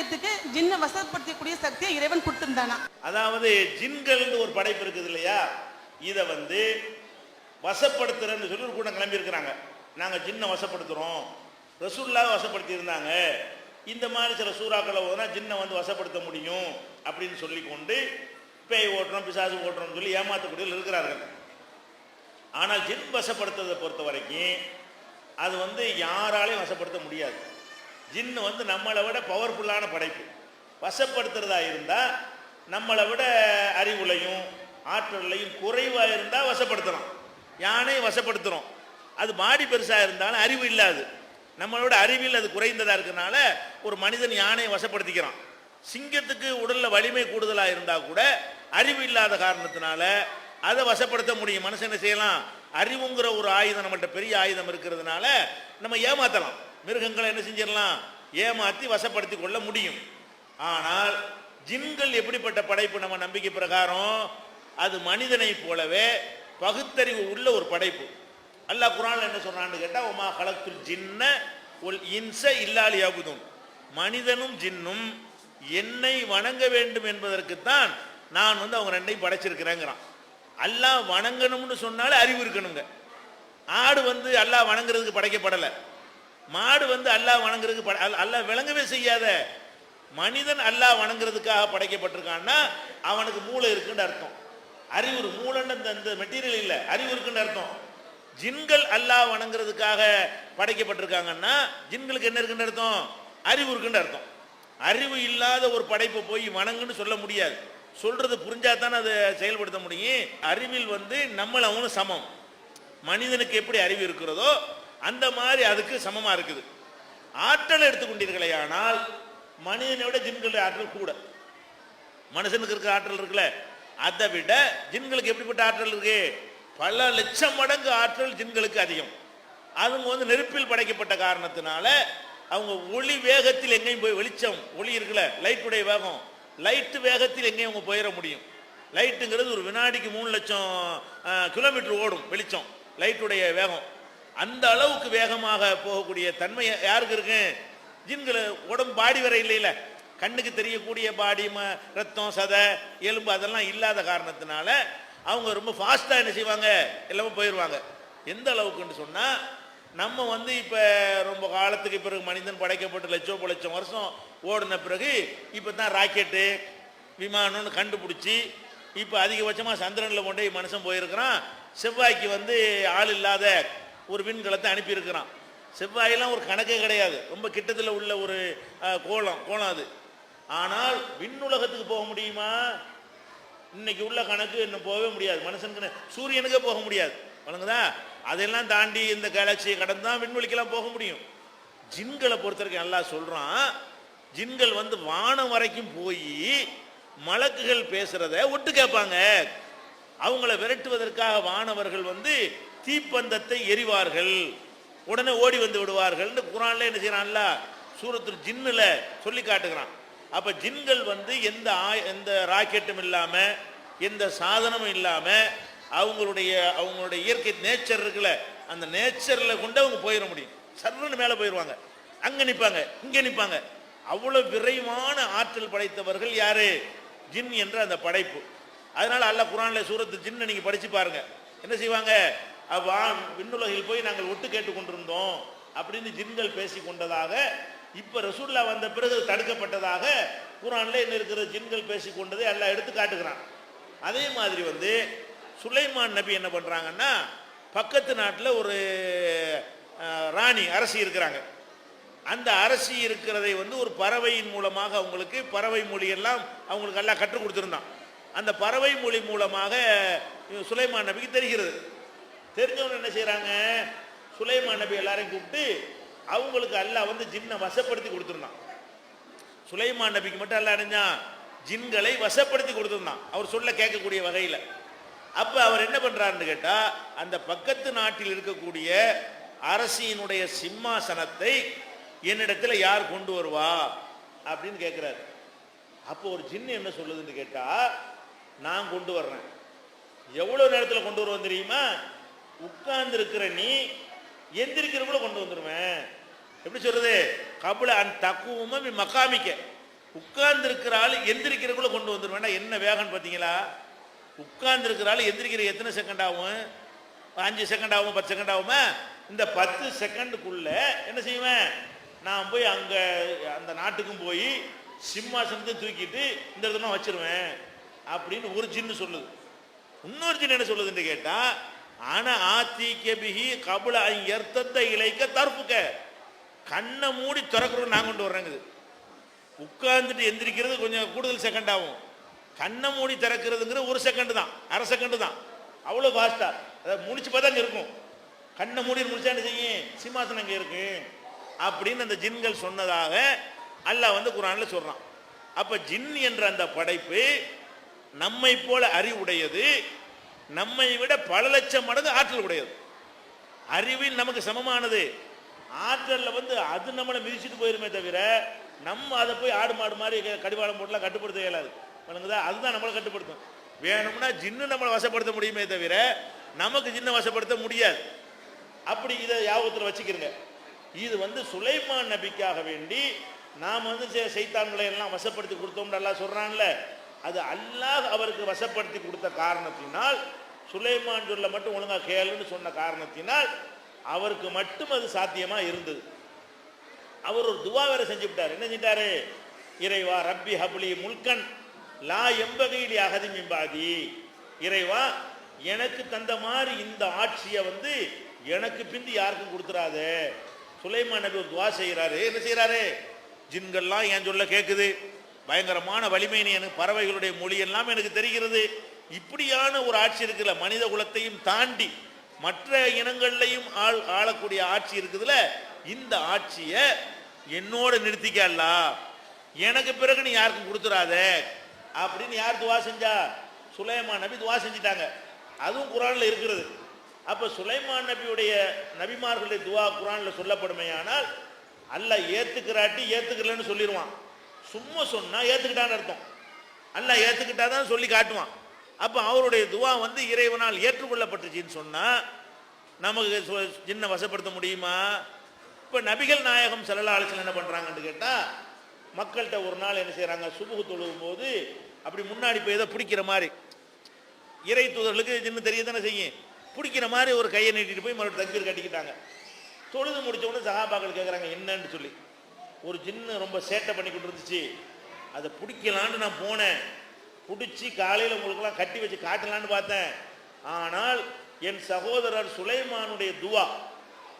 சமுதாயத்துக்கு ஜின்னை வசப்படுத்தக்கூடிய சக்தியை இறைவன் கொடுத்திருந்தானா? அதாவது ஜின்கள்னு ஒரு படைப்பு இருக்குது இல்லையா? இதை வந்து வசப்படுத்துறேன்னு சொல்லி ஒரு கூட்டம் கிளம்பி இருக்கிறாங்க நாங்கள் ஜின்னை வசப்படுத்துகிறோம் ரசூல்லா வசப்படுத்தி இருந்தாங்க இந்த மாதிரி சில சூறாக்களை ஓதுனா ஜின்னை வந்து வசப்படுத்த முடியும் அப்படின்னு சொல்லி கொண்டு பேய் ஓட்டுறோம் பிசாசு ஓட்டுறோம்னு சொல்லி ஏமாற்றக்கூடியவர்கள் இருக்கிறார்கள். ஆனால் ஜின் வசப்படுத்துறதை பொறுத்த வரைக்கும் அது வந்து யாராலையும் வசப்படுத்த முடியாது. ஜின்னு வந்து நம்மளை விட பவர்ஃபுல்லான படைப்பு. வசப்படுத்துறதா இருந்தால் நம்மளை விட அறிவுலையும் ஆற்றலையும் குறைவாக இருந்தால் வசப்படுத்துகிறோம் யானையை வசப்படுத்துகிறோம் அது மாடி பெருசாக இருந்தாலும் அறிவு இல்லாது. நம்மளோட அறிவில் அது குறைந்ததாக இருக்கிறனால ஒரு மனிதன் யானையை வசப்படுத்திக்கிறான். சிங்கத்துக்கு உடலில் வலிமை கூடுதலாக இருந்தால் கூட அறிவு இல்லாத காரணத்தினால அதை வசப்படுத்த முடியும். மனுஷன் என்ன செய்யலாம்? அறிவுங்கிற ஒரு ஆயுதம் நம்மள்கிட்ட பெரிய ஆயுதம் இருக்கிறதுனால நம்ம ஏமாத்தலாம். மிருகங்களை என்ன செஞ்சிடலாம்? ஏமாத்தி வசப்படுத்தி கொள்ள முடியும். ஆனால் ஜின்கள் எப்படிப்பட்ட படைப்பு நம்ம நம்பிக்கை பிரகாரம்? அது மனிதனை போலவே பகுத்தறிவு உள்ள ஒரு படைப்பு. அல்லாஹ் குரான் என்ன சொல்றான்னு கேட்டா உமா கலத்துல் ஜின்ன ஒல் இன்ச இல்லாலியாகுதும் மனிதனும் ஜின்னும் என்னை வணங்க வேண்டும் என்பதற்குத்தான் நான் வந்து அவங்க ரெண்டையும் படைச்சிருக்கிறேங்கிறான். அல்லாஹ் வணங்கணும்னு சொன்னாலே அறிவு இருக்கணுங்க. ஆடு வந்து அல்லாஹ் வணங்குறதுக்கு படைக்கப்படலை. மாடு வந்து அல்லாஹ் வணங்குறதுக்கு அல்லாஹ் விளங்கவே செய்யாத மனிதன் அல்லாஹ் வணங்குறதுக்காக படைக்கப்பட்டிருக்கான்னா அவனுக்கு மூளை இருக்குன்னு அர்த்தம். அறிவு மூளைன்னு இந்த- மெட்டீரியல் இல்லை. அறிவு இருக்குன்னு அர்த்தம். ஜின்கள் அல்லாஹ் வணங்குறதுக்காக படைக்கப்பட்டிருக்காங்கன்னா ஜின்களுக்கு என்ன இருக்குன்னு அர்த்தம்? அறிவு இருக்குன்னு அர்த்தம். அறிவு இல்லாத ஒரு படைப்பை போய் வணங்குன்னு சொல்ல முடியாது. சொல்றது புரிஞ்சா தானே அதை செயல்படுத்த முடியும். அறிவில் வந்து நம்மள அவனும் சமம். மனிதனுக்கு எப்படி அறிவு இருக்கிறதோ அந்த மாதிரி அதுக்கு சமமா இருக்குது. ஆற்றல் எடுத்துக்கொண்டீர்களே ஆனால் மனிதனை விட ஜின்களுடைய ஆற்றல் கூட. மனுஷனுக்கு இருக்கிற ஆற்றல் இருக்குல்ல அதை விட ஜின்களுக்கு எப்படிப்பட்ட ஆற்றல் இருக்கு? பல லட்சம் மடங்கு ஆற்றல் ஜின்களுக்கு அதிகம். அவங்க வந்து நெருப்பில் படைக்கப்பட்ட காரணத்தினால அவங்க ஒளி வேகத்தில் எங்கேயும் போய் வெளிச்சம் ஒளி இருக்குல்ல லைட்டுடைய வேகம். லைட்டு வேகத்தில் எங்கேயும் அவங்க போயிட முடியும். லைட்டுங்கிறது ஒரு வினாடிக்கு மூணு லட்சம் கிலோமீட்டர் ஓடும் வெளிச்சம் லைட்டுடைய வேகம். அந்த அளவுக்கு வேகமாக போகக்கூடிய தன்மை யாருக்கு இருக்கு? ஜின்களை உடம்பு பாடி வரை இல்லையில. கண்ணுக்கு தெரியக்கூடிய பாடி ம ரத்தம் சதை எலும்பு அதெல்லாம் இல்லாத காரணத்தினால அவங்க ரொம்ப ஃபாஸ்ட்டாக என்ன செய்வாங்க? எல்லாமே போயிடுவாங்க எந்த அளவுக்குன்னு சொன்னால் நம்ம வந்து இப்போ ரொம்ப காலத்துக்கு பிறகு மனிதன் படைக்கப்பட்டு லட்சம் லட்சம் வருஷம் ஓடின பிறகு இப்போ தான் ராக்கெட்டு விமானம்னு கண்டுபிடிச்சி இப்போ அதிகபட்சமாக சந்திரனில் கொண்டு போய் மனுஷன் போயிருக்கிறான். செவ்வாய்க்கு வந்து ஆள் இல்லாத ஒரு விண்கலத்தை அனுப்பியிருக்கிறான். செவ்வாயெல்லாம் ஒரு கணக்கே கிடையாது. ரொம்ப கிட்டத்தில் உள்ள ஒரு கோலம் கோலம் அது. ஆனால் விண்ணுலகத்துக்கு போக முடியுமா? இன்னைக்கு உள்ள கணக்கு இன்னும் போகவே முடியாது. மனுஷனுக்கு சூரியனுக்கே போக முடியாது. வழங்குதா அதெல்லாம் தாண்டி இந்த கேலக்சியை கடந்து தான் விண்வெளிக்கெல்லாம் போக முடியும். ஜின்களை பொறுத்த வரைக்கும் நல்லா சொல்கிறான் ஜின்கள் வந்து வானம் வரைக்கும் போய் மலக்குகள் பேசுறத ஒட்டு கேட்பாங்க. அவங்கள விரட்டுவதற்காக வானவர்கள் வந்து தீப்பந்தத்தை எரிவார்கள் உடனே ஓடி வந்து விடுவார்கள் குரான்ல என்ன செய்யறான்ல சூரத்து ஜின்னுல சொல்லி காட்டுகிறான். அப்ப ஜின்கள் வந்து எந்த ஆய- எந்த ராக்கெட்டும் இல்லாம எந்த சாதனமும் இல்லாம அவங்களுடைய அவங்களுடைய இயற்கை நேச்சர் இருக்குல்ல அந்த நேச்சர்ல கொண்டு அவங்க போயிட முடியும். சர்வன் மேல போயிடுவாங்க அங்க நிப்பாங்க இங்க நிப்பாங்க. அவ்வளவு விரைவான ஆற்றல் படைத்தவர்கள் யாரு? ஜின் என்ற அந்த படைப்பு. அதனால அல்ல குரான்ல சூரத்து ஜின்னு நீங்க படிச்சு பாருங்க. என்ன செய்வாங்க? வா விண்ணுலகில் போய் நாங்கள் ஒட்டு கேட்டு கொண்டிருந்தோம் அப்படின்னு ஜின்கள் பேசி கொண்டதாக இப்ப ரசூல்லா வந்த பிறகு தடுக்கப்பட்டதாக குரான்ல என்ன இருக்கிற ஜின்கள் பேசி கொண்டதை எல்லாம் எடுத்து காட்டுகிறான். அதே மாதிரி வந்து சுலைமான் நபி என்ன பண்றாங்கன்னா பக்கத்து நாட்டில் ஒரு ராணி அரசி இருக்கிறாங்க. அந்த அரசி இருக்கிறதை வந்து ஒரு பறவையின் மூலமாக அவங்களுக்கு பறவை மொழியெல்லாம் அவங்களுக்கு எல்லாம் கற்றுக் கொடுத்துருந்தான். அந்த பறவை மொழி மூலமாக சுலைமான் நபிக்கு தெரிகிறது. தெரிஞ்சவங்க என்ன செய்கிறாங்க சுலைமான் நபி எல்லாரையும் கூப்பிட்டு அவங்களுக்கு அல்லாஹ் வந்து ஜின்னை வசப்படுத்தி கொடுத்துருந்தான். சுலைமான் நபிக்கு மட்டும் அல்ல அடைஞ்சான் ஜின்களை வசப்படுத்தி கொடுத்துருந்தான். அவர் சொல்ல கேட்கக்கூடிய வகையில். அப்போ அவர் என்ன பண்ணுறாருன்னு கேட்டால் அந்த பக்கத்து நாட்டில் இருக்கக்கூடிய அரசியினுடைய சிம்மாசனத்தை என்னிடத்தில் யார் கொண்டு வருவா? அப்படின்னு கேட்குறாரு. அப்போ ஒரு ஜின்னு என்ன சொல்லுதுன்னு கேட்டால் நான் கொண்டு வர்றேன். எவ்வளோ நேரத்தில் கொண்டு வருவோம் தெரியுமா? உட்கார்ந்து இருக்கிற நீ எந்திரிக்கிறக்குள்ள கொண்டு வந்துடுவேன் எப்படி சொல்றது? கபுல அன் தக்குவமும் மக்காமிக்க உட்கார்ந்து இருக்கிற ஆள் எந்திரிக்கிறக்குள்ள கொண்டு வந்துருவேன். என்ன வேகம்னு பார்த்தீங்களா? உட்கார்ந்து இருக்கிற ஆள் எந்திரிக்கிற எத்தனை செகண்ட் ஆகும்? அஞ்சு செகண்ட் ஆகும்? பத்து செகண்ட் ஆகுமா? இந்த பத்து செகண்டுக்குள்ள என்ன செய்வேன்? நான் போய் அங்க அந்த நாட்டுக்கும் போய் சிம்மாசனத்தை தூக்கிட்டு இந்த இடத்துல வச்சிருவேன். அப்படின்னு ஒரு ஜின்னு சொல்லுது. இன்னொரு ஜின்னு என்ன சொல்லுதுன்னு கேட்டா ஆனா ஆத்திக்க பிகி கபுல எர்த்தத்த இலைக்க தற்புக்க கண்ணை மூடி திறக்கிறோம் நான் கொண்டு வர்றேங்குது. உட்கார்ந்துட்டு எந்திரிக்கிறது கொஞ்சம் கூடுதல் செகண்ட் ஆகும். கண்ணை மூடி திறக்கிறதுங்கிற ஒரு செகண்ட் தான். அரை செகண்டு தான். அவ்வளோ ஃபாஸ்ட்டாக அதை முடிச்சு பார்த்தா அங்கே இருக்கும். கண்ணை மூடி முடிச்சா என்ன செய்யும்? சிம்மாசனம் அங்கே இருக்கு. அப்படின்னு அந்த ஜின்கள் சொன்னதாக அல்லாஹ் வந்து குரானில் சொல்கிறான் அப்போ ஜின் என்ற அந்த படைப்பு நம்மை போல அறிவுடையது நம்மை விட பல லட்சம் மடங்கு ஆற்றல் உடையது. அறிவில் நமக்கு சமமானது. ஆற்றலில் வந்து அது நம்மளை மிதிச்சுட்டு போயிருமே தவிர நம்ம அதை போய் ஆடு மாடு மாதிரி கடிவாளம் போட்டுலாம் கட்டுப்படுத்த இயலாது. பண்ணுங்கதா அதுதான் நம்மளை கட்டுப்படுத்தும். வேணும்னா ஜின்னு நம்மளை வசப்படுத்த முடியுமே தவிர நமக்கு ஜின்ன வசப்படுத்த முடியாது. அப்படி இதை யாபத்தில் வச்சுக்கிறங்க. இது வந்து சுலைமான் நபிக்காக வேண்டி நாம் வந்து செய்தான்களை எல்லாம் வசப்படுத்தி கொடுத்தோம்னு எல்லாம் சொல்கிறான்ல அது அல்லாஹ் அவருக்கு வசப்படுத்தி கொடுத்த காரணத்தினால் சுலைமான் சொல்ல மட்டும் ஒழுங்காக கேளுன்னு சொன்ன காரணத்தினால் அவருக்கு மட்டும் அது சாத்தியமாக இருந்தது. அவர் ஒரு துவா வேற செஞ்சு விட்டார். என்ன செஞ்சிட்டாரு இறைவா ரப்பி ஹபுலி முல்கன் லா எம்பகையிலி அகதி மிம்பாதி இறைவா எனக்கு தந்த மாதிரி இந்த ஆட்சியை வந்து எனக்கு பிந்தி யாருக்கும் கொடுத்துறாத. சுலைமான் நபி ஒரு துவா செய்கிறாரு என்ன செய்கிறாரு ஜின்கள்லாம் என் சொல்ல கேட்குது பயங்கரமான வலிமையினு எனக்கு பறவைகளுடைய மொழி எல்லாம் எனக்கு தெரிகிறது. இப்படியான ஒரு ஆட்சி இருக்குல்ல மனித குலத்தையும் தாண்டி மற்ற இனங்கள்லையும் ஆள் ஆளக்கூடிய ஆட்சி இருக்குதுல இந்த ஆட்சியை என்னோட நிறுத்திக்கல. எனக்கு பிறகு நீ யாருக்கும் கொடுத்துடாத. அப்படின்னு யார் துவா செஞ்சா? சுலைமான் நபி துவா செஞ்சிட்டாங்க. அதுவும் குரானில் இருக்கிறது. அப்போ சுலைமான் நபியுடைய நபிமார்களுடைய துவா குரான்ல சொல்லப்படுமையானால் அல்ல ஏற்றுக்கிறாட்டி ஏத்துக்கலன்னு சொல்லிடுவான் சும்மா சொன்னா ஏத்துக்கிட்டான்னு அர்த்தம். அல்லாஹ் ஏத்துக்கிட்டாதான் சொல்லி காட்டுவான். அப்ப அவருடைய துவா வந்து இறைவனால் ஏற்றுக்கொள்ளப்பட்டுச்சின்னு சொன்னா நமக்கு சு- ஜின்னை வசப்படுத்த முடியுமா? இப்ப நபிகள் நாயகம் செல்லல்லா ஆலோசனை என்ன பண்றாங்கன்னு கேட்டா மக்கள்கிட்ட ஒரு நாள் என்ன செய்கிறாங்க சுபுகு தொழுகும் போது அப்படி முன்னாடி போய் ஏதோ பிடிக்கிற மாதிரி இறை தூதர்களுக்கு ஜின்னு தெரிய தானே செய்யும்? பிடிக்கிற மாதிரி ஒரு கையை நீட்டிட்டு போய் மறுபடியும் தங்கீர் கட்டிக்கிட்டாங்க. தொழுது முடிச்ச உடனே சகாபாக்கள் கேட்குறாங்க என்னன்னு சொல்லி. ஒரு ஜின்னு ரொம்ப சேட்டை பண்ணிக்கிட்டு இருந்துச்சு அதை பிடிக்கலான்னு நான் போனேன். பிடிச்சி காலையில் உங்களுக்கெல்லாம் கட்டி வச்சு காட்டலான்னு பார்த்தேன். ஆனால் என் சகோதரர் சுலைமானுடைய துவா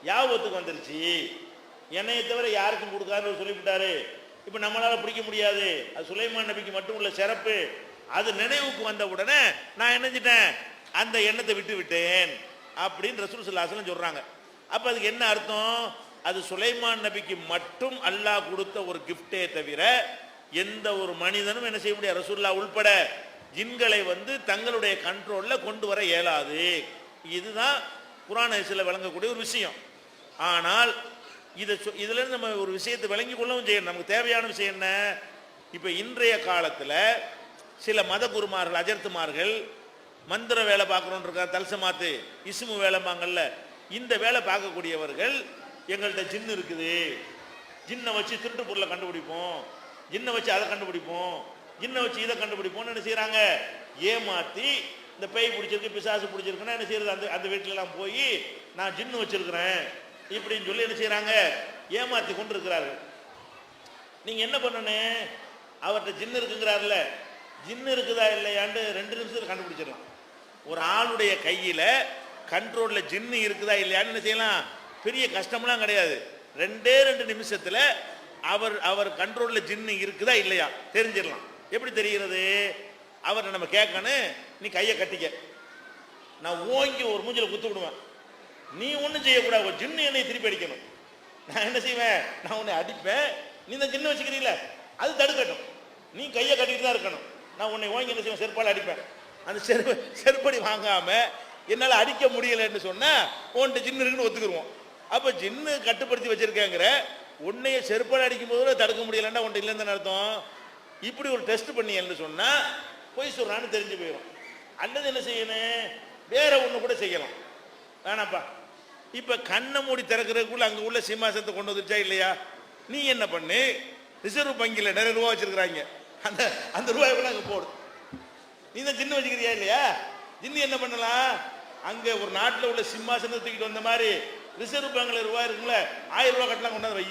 யாபத்துக்கு வந்துருச்சு. என்னைய தவிர யாருக்கும் கொடுக்காதுன்னு சொல்லிவிட்டாரு. இப்போ நம்மளால் பிடிக்க முடியாது. அது சுலைமான் நபிக்கு மட்டும் உள்ள சிறப்பு. அது நினைவுக்கு வந்த உடனே நான் என்னஞ்சிட்டேன் அந்த எண்ணத்தை விட்டு விட்டேன் அப்படின்னு ரசூல் சல்லாஹலம் சொல்கிறாங்க அப்போ அதுக்கு என்ன அர்த்தம்? அது சுலைமான் நபிக்கு மட்டும் அல்லாஹ் கொடுத்த ஒரு கிஃப்டே தவிர எந்த ஒரு மனிதனும் என்ன செய்ய முடியாது. ரசூல்லா உள்பட ஜின்களை வந்து தங்களுடைய கண்ட்ரோல்ல கொண்டு வர இயலாது. இதுதான் குரான் ஹரிசில் விளங்கக்கூடிய ஒரு விஷயம். ஆனால் இதை சொ- இதுல நம்ம ஒரு விஷயத்தை விளங்கி கொள்ளவும் செய்யணும். நமக்கு தேவையான விஷயம் என்ன? இப்ப இன்றைய காலத்துல சில மத குருமார்கள் அஜர்த்துமார்கள் மந்திர வேலை பார்க்குறோன்னு இருக்கா தல்சமாத்து இஸ்மு வேலைம்பாங்கல்ல இந்த வேலை பார்க்கக்கூடியவர்கள் எங்கள்கிட்ட ஜின்னு இருக்குது. ஜின்னை வச்சு திருட்டு பொருளை கண்டுபிடிப்போம். ஜின்னை வச்சு அதை கண்டுபிடிப்போம். ஜின்னை வச்சு இதை கண்டுபிடிப்போம்னு என்ன செய்கிறாங்க ஏமாத்தி இந்த பேய் பிடிச்சிருக்கு பிசாசு பிடிச்சிருக்குன்னா என்ன செய்யறது அந்த அந்த வீட்டிலலாம் போய் நான் ஜின்னு வச்சிருக்கிறேன் இப்படின்னு சொல்லி என்ன செய்கிறாங்க ஏமாத்தி கொண்டு இருக்கிறாரு நீங்க என்ன பண்ணணும்? அவர்கிட்ட ஜின்னு இருக்குங்கிறாருல்ல. ஜின்னு இருக்குதா இல்லையான்னு ரெண்டு நிமிஷத்துல கண்டுபிடிச்சிடலாம். ஒரு ஆளுடைய கையில கண்ட்ரோல்ல ஜின்னு இருக்குதா இல்லையான்னு என்ன செய்யலாம்? பெரிய கஷ்டம்லாம் கிடையாது. ரெண்டே ரெண்டு நிமிஷத்துல அவர் அவர் கண்ட்ரோல்ல ஜின்னு இருக்குதா இல்லையா? தெரிஞ்சிடலாம். எப்படி தெரிகிறது? அவர்கிட்ட நம்ம கேட்கணும் நீ கையை கட்டிக்க. நான் ஓங்கி ஒரு மூஞ்சில குத்து விடுவேன். நீ ஒன்றும் செய்யக்கூடாது. ஒரு ஜின்னு என்னை திருப்பி அடிக்கணும். நான் என்ன செய்வேன்? நான் உன்னை அடிப்பேன். நீ இந்த ஜின்னு வச்சுக்கிறீங்களே அது தடுக்கட்டும். நீ கையை கட்டிட்டு தான் இருக்கணும். நான் உன்னை ஓங்கி என்ன செய்வேன்? செருப்பால் அடிப்பேன். அந்த செருப்பு செருப்படி வாங்காம என்னால் அடிக்க முடியலைன்னு சொன்னால் உன்ட்டு ஜின்னு இருக்குன்னு ஒத்துக்குருவோம். அப்போ ஜின்னு கட்டுப்படுத்தி வச்சிருக்கேங்கிற உன்னைய செருப்பால் அடிக்கும் போது தடுக்க முடியலன்னா உன்ட்ட இல்லைன்னு அர்த்தம். இப்படி ஒரு டெஸ்ட் பண்ணியல்னு சொன்னா பொய் சொல்றான்னு தெரிஞ்சு போயிடும் அல்லது என்ன செய்யணும்? வேற ஒன்று கூட செய்யலாம். வேணாப்பா. இப்ப கண்ணை மூடி திறக்கிறதுக்குள்ள அங்க உள்ள சிம்மாசனத்தை கொண்டு வந்துச்சா இல்லையா? நீ என்ன பண்ணு? ரிசர்வ் வங்கியில் நிறைய ரூபா வச்சிருக்கிறாங்க. அந்த அந்த ரூபாய் கூட அங்கே போடு. நீ தான் ஜின்னு வச்சுக்கிறியா இல்லையா? ஜின்னு என்ன பண்ணலாம்? அங்க ஒரு நாட்டில் உள்ள சிம்மாசனத்தை தூக்கிட்டு வந்த மாதிரி ரிசர்வ் பேங்க்ல ரூபாய் இருக்குல்ல ஆயிரம் ரூபாய் கட்டலாம் கொண்டாந்து வை.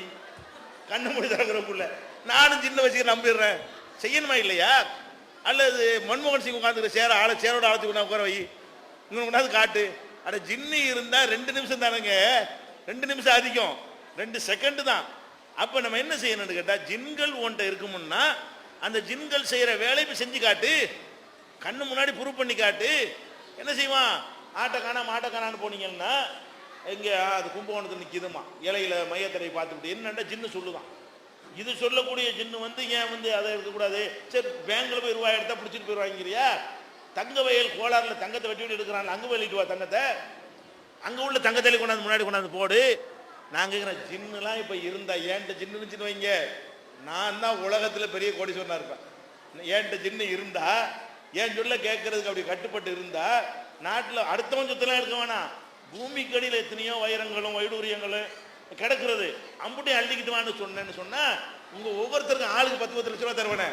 கண்ணு மூடி திறக்கிறக்குள்ள நானும் சின்ன வயசுக்கு நம்பிடுறேன். செய்யணுமா இல்லையா? அல்லது மன்மோகன் சிங் உட்காந்துக்கிற சேர ஆளை சேரோட ஆளத்துக்கு கொண்டா உட்கார வை. இன்னும் கொண்டாந்து காட்டு. அட ஜின்னு இருந்தால் ரெண்டு நிமிஷம் தானுங்க. ரெண்டு நிமிஷம் அதிகம். ரெண்டு செகண்டு தான். அப்போ நம்ம என்ன செய்யணும்னு கேட்டால் ஜின்கள் உன்ட்ட இருக்குமுன்னா அந்த ஜின்கள் செய்கிற வேலையை இப்ப செஞ்சு காட்டு. கண்ணு முன்னாடி ப்ரூவ் பண்ணி காட்டு. என்ன செய்வான்? ஆட்டை காணா மாட்டை காணான்னு போனீங்கன்னா எங்கே? அது கும்பகோணத்தில் நிற்கிதுமா இலையில மையத்தடை பார்த்துக்கிட்டு என்னண்டா ஜின்னு சொல்லுதான். இது சொல்லக்கூடிய ஜின்னு வந்து ஏன் வந்து அதை இருக்கக்கூடாது சரி பேங்கில் போய் ரூபாய் எடுத்தா பிடிச்சிட்டு போயிடுவாங்கிறியா தங்க வயல் கோளாறுல தங்கத்தை வெட்டி விட்டு எடுக்கிறான். அங்கே வெளியிட்டு வா தங்கத்தை. அங்கே உள்ள தங்கத்தை கொண்டாந்து முன்னாடி கொண்டாந்து போடு. நான் கேட்குறேன் ஜின்னுலாம் இப்போ இருந்தா ஏன்ட்ட ஜின்னு இருந்துச்சுன்னு வைங்க. நான் தான் உலகத்தில் பெரிய கோடீஸ்வரனா இருப்பேன். ஏன்ட்ட ஜின்னு இருந்தா ஏன் சொல்ல கேட்கறதுக்கு அப்படி கட்டுப்பட்டு இருந்தா நாட்டில் அடுத்தவன் சொத்தெல்லாம் எடுக்க வேணாம். பூமிக்கு அடியில் எத்தனையோ வைரங்களும் வைடூரியங்களும் கிடக்கிறது. அம்புட்டையும் அள்ளிக்கிட்டு வான்னு சொன்னேன்னு சொன்னால் உங்கள் ஒவ்வொருத்தருக்கும் ஆளுக்கு பத்து பத்து லட்ச ரூபா தருவனே.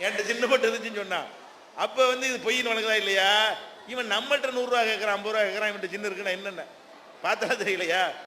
என்கிட்ட சின்ன பட்டு இருந்துச்சுன்னு சொன்னான் அப்போ வந்து இது பொய்ன்னு வழங்குதா இல்லையா? இவன் நம்மள்கிட்ட நூறுரூவா கேட்குறான் ஐம்பது ரூபா கேட்குறான் இவன்கிட்ட சின்ன இருக்குன்னா என்னென்ன? பார்த்தா தெரியலையா?